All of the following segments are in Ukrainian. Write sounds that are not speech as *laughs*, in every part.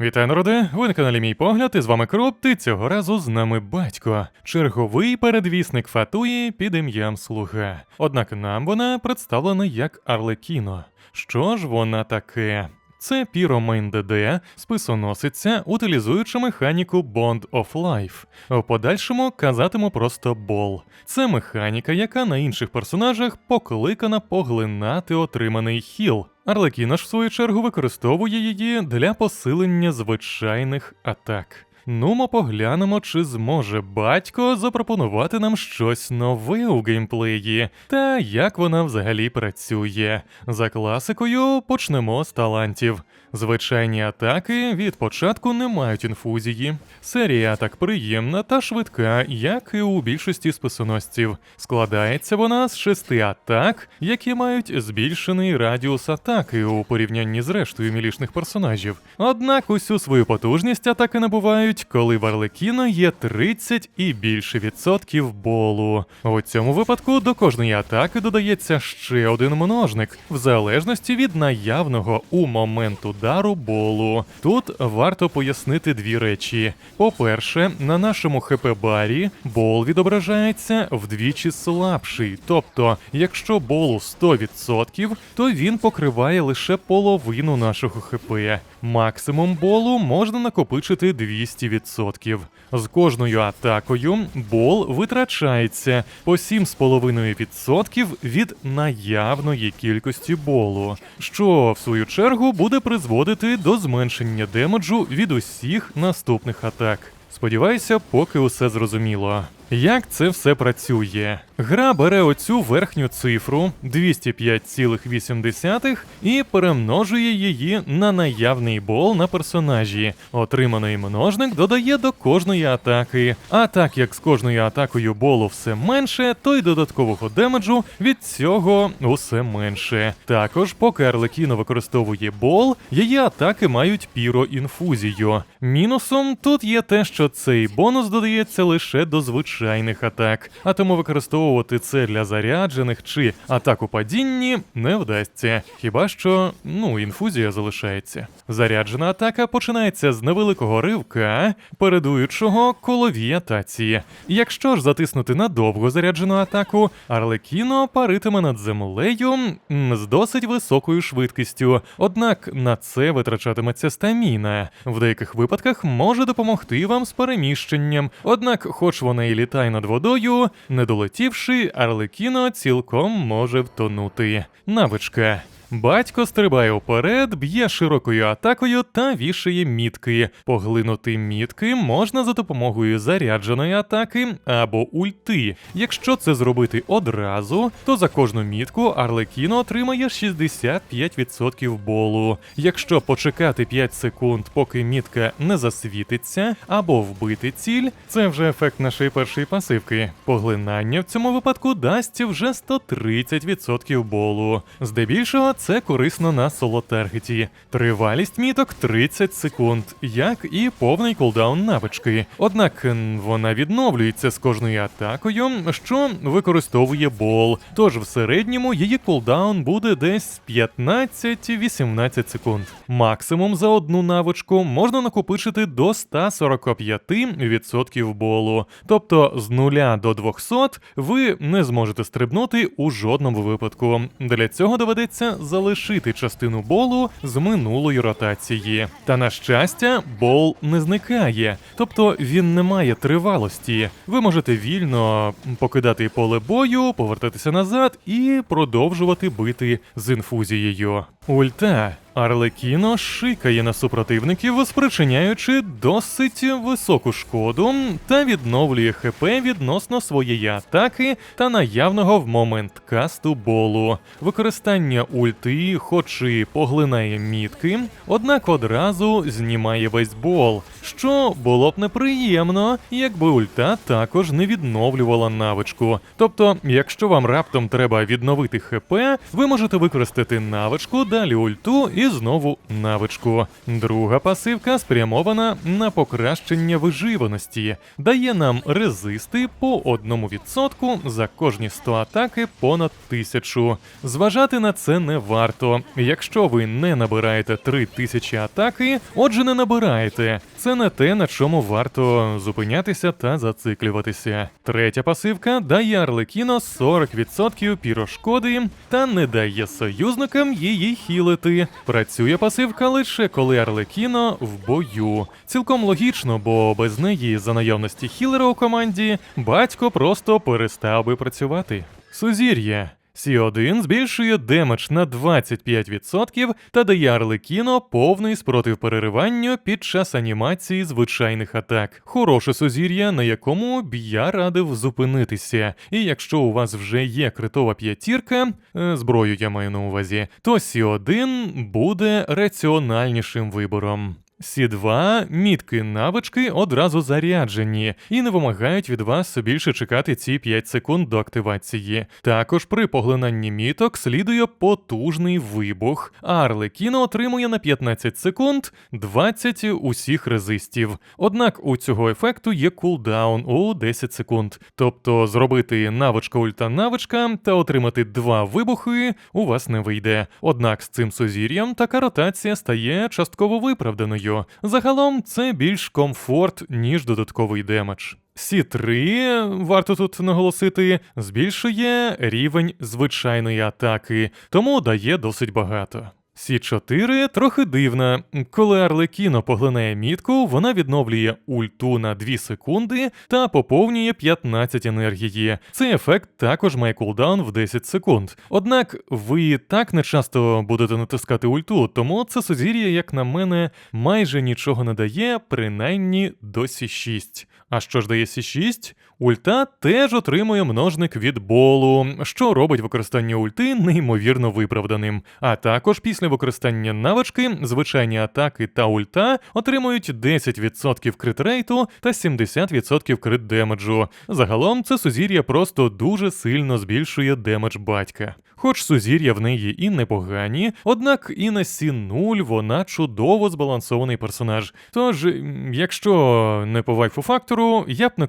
Вітаю, народи! Ви на каналі Мій Погляд, і з вами Кроп, і цього разу з нами батько, черговий передвісник Фатуї під ім'ям Слуга. Однак нам вона представлена як Арлекіно. Що ж вона таке? Це Pyromain DD списоноситься, утилізуючи механіку Bond of Life. В подальшому казатиму просто бол. Це механіка, яка на інших персонажах покликана поглинати отриманий хіл. Арлекіна ж в свою чергу використовує її для посилення звичайних атак. Нумо поглянемо, чи зможе батько запропонувати нам щось нове у геймплеї, та як вона взагалі працює. За класикою почнемо з талантів. Звичайні атаки від початку не мають інфузії. Серія атак приємна та швидка, як і у більшості списоносців. Складається вона з шести атак, які мають збільшений радіус атаки у порівнянні з рештою мілішних персонажів. Однак усю свою потужність атаки набувають, коли в Арлекіна є 30 і більше відсотків болу. У цьому випадку до кожної атаки додається ще один множник, в залежності від наявного у момент удару болу. Тут варто пояснити дві речі. По-перше, на нашому ХП-барі бол відображається вдвічі слабший. Тобто, якщо болу 100%, то він покриває лише половину нашого ХП. Максимум болу можна накопичити 200%. З кожною атакою бол витрачається по 7,5% від наявної кількості болу, що в свою чергу буде призводити до зменшення демеджу від усіх наступних атак. Сподіваюся, поки усе зрозуміло. Як це все працює? Гра бере оцю верхню цифру 205,8 і перемножує її на наявний бол на персонажі. Отриманий множник додає до кожної атаки. А так як з кожною атакою болу все менше, то й додаткового демеджу від цього усе менше. Також, поки Арлекіно використовує бол, її атаки мають піроінфузію. Мінусом тут є те, що цей бонус додається лише до звичайних атак, а тому використовувати це для заряджених чи атак у падінні не вдасться. Хіба що ну інфузія залишається. Заряджена атака починається з невеликого ривка, передуючого коловій атаці. Якщо ж затиснути на довго заряджену атаку, Арлекіно паритиме над землею з досить високою швидкістю, однак на це витрачатиметься стаміна. В деяких випадках може допомогти вам з переміщенням, однак, хоч вона і літає над водою, не долетівши, Арлекіно цілком може втонути. Навичка. Батько стрибає вперед, б'є широкою атакою та вішає мітки. Поглинути мітки можна за допомогою зарядженої атаки або ульти. Якщо це зробити одразу, то за кожну мітку Арлекіно отримає 65% болу. Якщо почекати 5 секунд, поки мітка не засвітиться, або вбити ціль, це вже ефект нашої першої пасивки. Поглинання в цьому випадку дасть вже 130% болу. Здебільшого це корисно на соло-таргеті. Тривалість міток 30 секунд, як і повний кулдаун навички. Однак вона відновлюється з кожною атакою, що використовує бол. Тож в середньому її кулдаун буде десь 15-18 секунд. Максимум за одну навичку можна накопичити до 145% болу. Тобто з 0 до 200 ви не зможете стрибнути у жодному випадку. Для цього доведеться залишити частину болу з минулої ротації. Та на щастя, бол не зникає, тобто він не має тривалості. Ви можете вільно покидати поле бою, повертатися назад і продовжувати бити з інфузією. Ульта. Арлекіно шикає на супротивників, спричиняючи досить високу шкоду та відновлює ХП відносно своєї атаки та наявного в момент касту болу. Використання ульти, хоч і поглинає мітки, однак одразу знімає весь бол, що було б неприємно, якби ульта також не відновлювала навичку. Тобто, якщо вам раптом треба відновити ХП, ви можете використати навичку, далі ульту і знову навичку. Друга пасивка спрямована на покращення виживаності, дає нам резисти по 1% за кожні 100 атаки понад 1000. Зважати на це не варто. Якщо ви не набираєте 3000 атаки, отже, не набираєте. Це не те, на чому варто зупинятися та зациклюватися. Третя пасивка дає Арлекіно 40% пірошкоди та не дає союзникам її хілити. Працює пасивка лише коли Арлекіно в бою. Цілком логічно, бо без неї за наявності хілера у команді батько просто перестав би працювати. Сузір'я. Сі1 збільшує демедж на 25% та дає Арлекіно повний спротив перериванню під час анімації звичайних атак. Хороше сузір'я, на якому б я радив зупинитися. І якщо у вас вже є критова п'ятірка, е, зброю я маю на увазі, то Сі1 буде раціональнішим вибором. Сі2 мітки навички одразу заряджені і не вимагають від вас більше чекати ці 5 секунд до активації. Також при поглинанні міток слідує потужний вибух, Арлекіно отримує на 15 секунд 20 усіх резистів. Однак у цього ефекту є кулдаун у 10 секунд. Тобто зробити навичка ульта навичка та отримати два вибухи у вас не вийде. Однак з цим сузір'ям така ротація стає частково виправданою. Загалом це більш комфорт, ніж додатковий демедж. Сі3, варто тут наголосити, збільшує рівень звичайної атаки, тому дає досить багато. Сі4 трохи дивна. Коли Арлекіно поглинає мітку, вона відновлює ульту на 2 секунди та поповнює 15 енергії. Цей ефект також має кулдаун в 10 секунд. Однак ви так не часто будете натискати ульту, тому це сузір'я, як на мене, майже нічого не дає, принаймні до Сі6. А що ж дає Сі6? Ульта теж отримує множник від болу, що робить використання ульти неймовірно виправданим. А також після використання навички, звичайні атаки та ульта отримують 10% крит-рейту та 70% крит демеджу. Загалом це сузір'я просто дуже сильно збільшує демедж батька. Хоч сузір'я в неї і непогані, однак і на Сі0 вона чудово збалансований персонаж. Тож, якщо не по вайфу фактору, я б не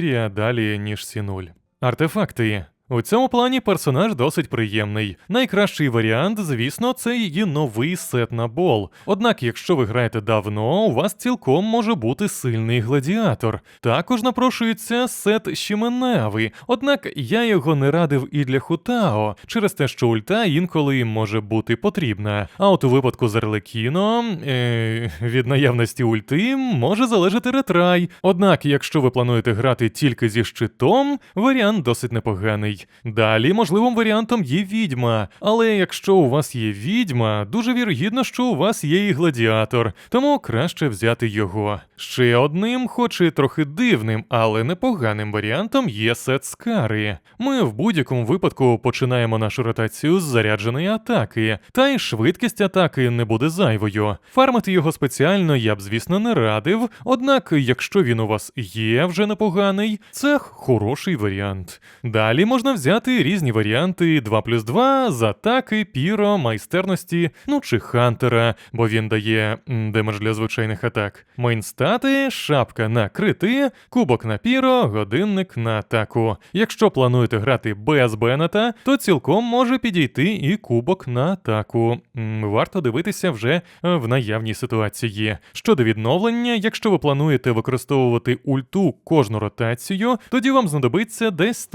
сузір'я далі, ніж Сі0. Артефакти. У цьому плані персонаж досить приємний. Найкращий варіант, звісно, це її новий сет на бол. Однак, якщо ви граєте давно, у вас цілком може бути сильний гладіатор. Також напрошується сет Щеменеви, однак я його не радив і для Хутао, через те, що ульта інколи може бути потрібна. А от у випадку з Арлекіно е, від наявності ульти може залежати ретрай. Однак, якщо ви плануєте грати тільки зі щитом, варіант досить непоганий. Далі можливим варіантом є відьма, але якщо у вас є відьма, дуже вірогідно, що у вас є і гладіатор, тому краще взяти його. Ще одним, хоч і трохи дивним, але непоганим варіантом є сет Скари. Ми в будь-якому випадку починаємо нашу ротацію з зарядженої атаки, та й швидкість атаки не буде зайвою. Фармити його спеціально я б, звісно, не радив, однак, якщо він у вас є вже непоганий, це хороший варіант. Далі можна взяти різні варіанти 2 плюс 2 з атаки, піро, майстерності, ну чи хантера, бо він дає демедж для звичайних атак. Мейнстати, шапка на крити, кубок на піро, годинник на атаку. Якщо плануєте грати без Беннета, то цілком може підійти і кубок на атаку. Варто дивитися вже е, в наявній ситуації. Щодо відновлення, якщо ви плануєте використовувати ульту кожну ротацію, тоді вам знадобиться десь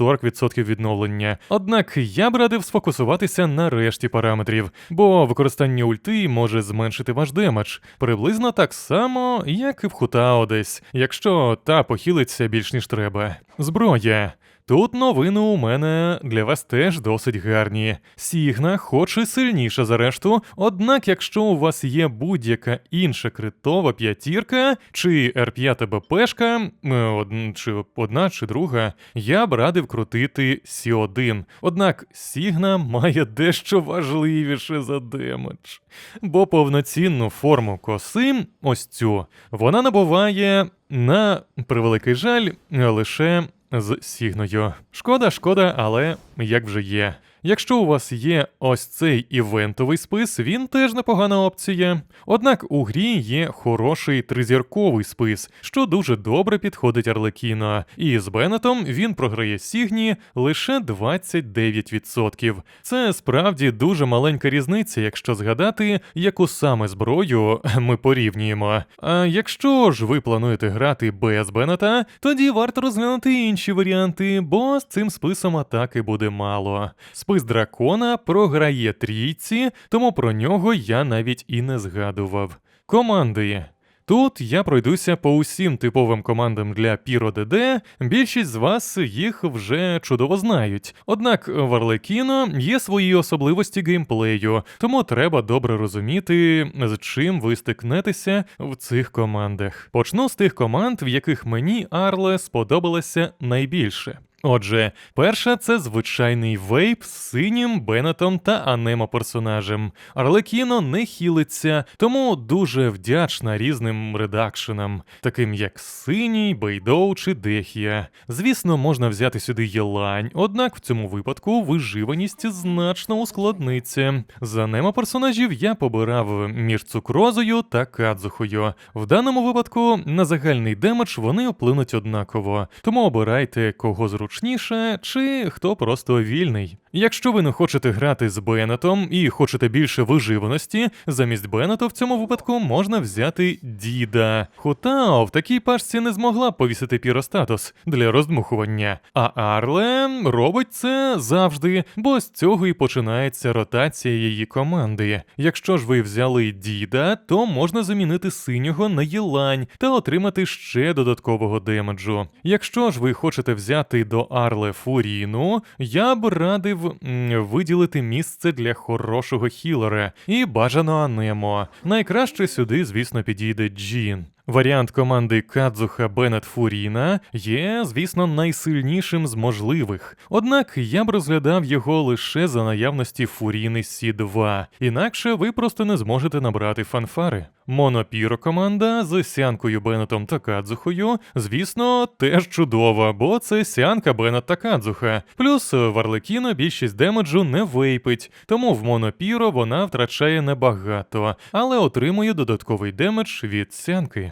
130-140% відновлення. Однак я б радив сфокусуватися на решті параметрів, бо використання ульти може зменшити ваш демедж приблизно так само, як і в Хутао десь, якщо та похилиться більш ніж треба. Зброя. Тут новини у мене для вас теж досить гарні. Сігна, хоч і сильніша за решту, однак, якщо у вас є будь-яка інша критова п'ятірка, чи R5 БПшка, е, чи одна чи друга, я б радив крутити Сі1. Однак Сігна має дещо важливіше за демедж. Бо повноцінну форму коси, ось цю, вона набуває на превеликий жаль лише з сігною. Шкода, шкода, але як вже є. Якщо у вас є ось цей івентовий спис, він теж непогана опція. Однак у грі є хороший тризірковий спис, що дуже добре підходить Арлекіно. І з Беннетом він програє Сігні лише 29%. Це справді дуже маленька різниця, якщо згадати, яку саме зброю *laughs* ми порівнюємо. А якщо ж ви плануєте грати без Беннета, тоді варто розглянути інші варіанти, бо з цим списом атаки буде мало. Спис дракона програє трійці, тому про нього я навіть і не згадував. Команди. Тут я пройдуся по усім типовим командам для Піро ДД, більшість з вас їх вже чудово знають. Однак в Арлекіно є свої особливості геймплею, тому треба добре розуміти, з чим ви стикнетеся в цих командах. Почну з тих команд, в яких мені Арле сподобалося найбільше. Отже, перша це звичайний вейп з синім Беннетом та Анемо персонажем. Арлекіно не хілиться, тому дуже вдячна різним редакшенам, таким як Синій, Бейдоу чи Дехія. Звісно, можна взяти сюди Єлань, однак в цьому випадку виживаність значно ускладниться. З Анемо персонажів я побирав між цукрозою та кадзухою. В даному випадку на загальний демедж вони вплинуть однаково, тому обирайте кого зручніше чи хто просто вільний. Якщо ви не хочете грати з Беннетом і хочете більше виживаності, замість Беннета в цьому випадку можна взяти Діда. Хотао в такій пашці не змогла повісити піростатус для роздмухування. А Арле робить це завжди, бо з цього і починається ротація її команди. Якщо ж ви взяли Діда, то можна замінити синього на Єлань та отримати ще додаткового демеджу. Якщо ж ви хочете взяти до Арле Фуріну, я б радив м, виділити місце для хорошого хілера і бажано Анемо. Найкраще сюди, звісно, підійде Джін. Варіант команди Кадзуха Беннет Фуріна є, звісно, найсильнішим з можливих. Однак я б розглядав його лише за наявності Фуріни Сі 2 інакше ви просто не зможете набрати фанфари. Монопіро команда з Сянкою Беннетом та Кадзухою, звісно, теж чудова, бо це Сянка Беннет та Кадзуха. Плюс в Арлекіно більшість демеджу не вейпить, тому в Монопіро вона втрачає небагато, але отримує додатковий демедж від Сянки.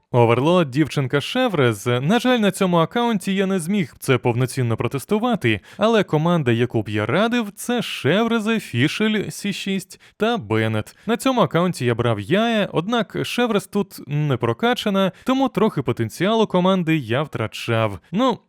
Оверлорд дівчинка Шеврез. На жаль, на цьому аккаунті я не зміг це повноцінно протестувати, але команда, яку б я радив, це Шеврезе, Фішель Сі6 та Беннет. На цьому аккаунті я брав яє, однак Шеврез тут не прокачана, тому трохи потенціалу команди я втрачав. Ну.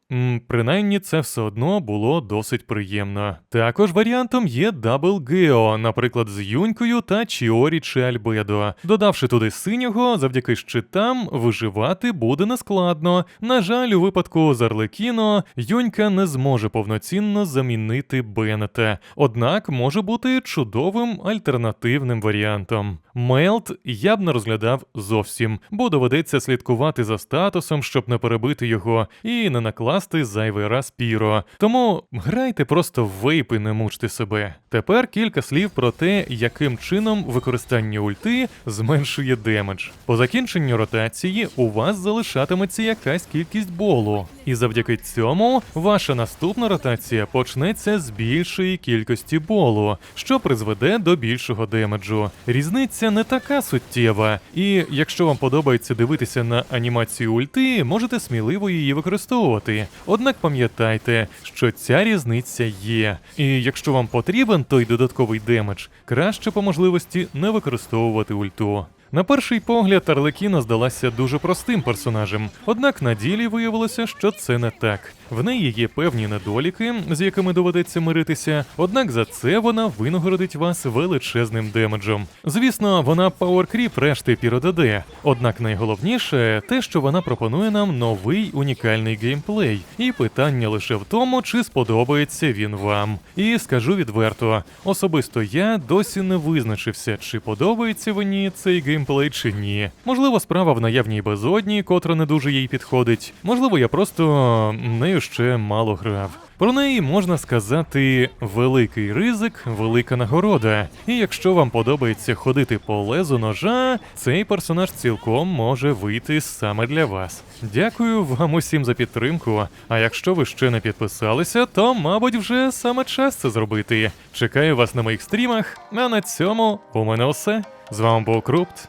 Принаймні це все одно було досить приємно. Також варіантом є Дабл Гео, наприклад, з Юнькою та Чіорі чи Альбедо. Додавши туди синього, завдяки щитам виживати буде нескладно. На жаль, у випадку з Арлекіно Юнька не зможе повноцінно замінити Беннета, однак може бути чудовим альтернативним варіантом. Мелт я б не розглядав зовсім, бо доведеться слідкувати за статусом, щоб не перебити його, і не накласти зайвий раз піро. Тому грайте просто в вейпи, не мучте себе. Тепер кілька слів про те, яким чином використання ульти зменшує демедж. По закінченню ротації у вас залишатиметься якась кількість болу, і завдяки цьому ваша наступна ротація почнеться з більшої кількості болу, що призведе до більшого демеджу. Різниця не така суттєва, і якщо вам подобається дивитися на анімацію ульти, можете сміливо її використовувати. Однак пам'ятайте, що ця різниця є. І якщо вам потрібен той додатковий демедж, краще по можливості не використовувати ульту. На перший погляд, Арлекіна здалася дуже простим персонажем, однак на ділі виявилося, що це не так. В неї є певні недоліки, з якими доведеться миритися, однак за це вона винагородить вас величезним демеджем. Звісно, вона пауеркріп решти піродаде, однак найголовніше те, що вона пропонує нам новий унікальний геймплей, і питання лише в тому, чи сподобається він вам. І скажу відверто, особисто я досі не визначився, чи подобається мені цей геймплей чи ні. Можливо, справа в наявній безодні, котра не дуже їй підходить. Можливо, я просто нею ще мало грав. Про неї можна сказати великий ризик, велика нагорода. І якщо вам подобається ходити по лезу ножа, цей персонаж цілком може вийти саме для вас. Дякую вам усім за підтримку. А якщо ви ще не підписалися, то мабуть вже саме час це зробити. Чекаю вас на моїх стрімах. А на цьому у мене все. З вами був Крупт,